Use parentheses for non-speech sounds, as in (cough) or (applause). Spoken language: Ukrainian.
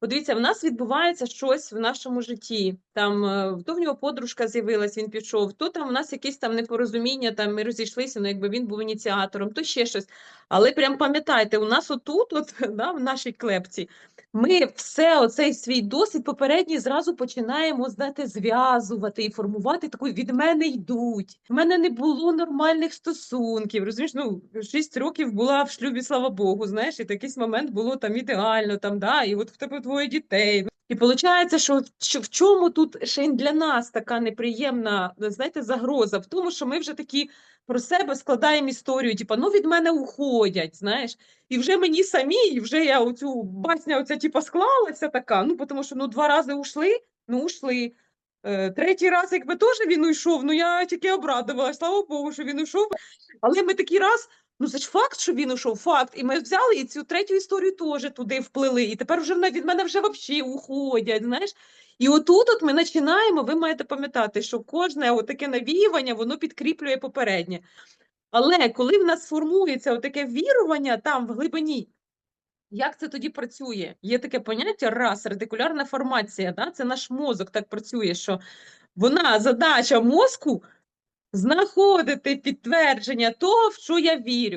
Подивіться, в нас відбувається щось в нашому житті. Там е, то в нього подружка з'явилась, він пішов, то там у нас якісь там непорозуміння, там ми розійшлися, ну якби він був ініціатором, то ще щось. Але прям пам'ятайте, у нас отут, от, (laughs) да, в нашій клепці, ми все оцей свій досвід попередній зразу починаємо знаєте, зв'язувати і формувати таку від мене йдуть. В мене не було нормальних стосунків. Розумієш, ну 6 років була в шлюбі, слава Богу, знаєш, і якийсь момент було там ідеально, там, да, і от в тебе двоє дітей. І виходить, що, в чому тут ще й для нас така неприємна, знаєте, загроза? В тому, що ми вже такі про себе складаємо історію, типу, ну від мене уходять, знаєш. І вже мені самі, і вже я оцю басня оця типу, склалася така, ну тому що ну два рази ушли, ну ушли. Е, Третій раз, якби теж він уйшов, ну я тільки обрадувалася, слава Богу, що він уйшов. Але ми такий раз, ну це ж факт, що він уйшов, факт. І ми взяли і цю третю історію теж туди вплили. І тепер вже від мене вже взагалі уходять, знаєш. І отут от ми починаємо, ви маєте пам'ятати, що кожне таке навіювання, воно підкріплює попереднє. Але коли в нас формується таке вірування там в глибині, як це тоді працює? Є таке поняття раз, ретикулярна формація. Да? Це наш мозок так працює, що вона задача мозку знаходити підтвердження того, в що я вірю.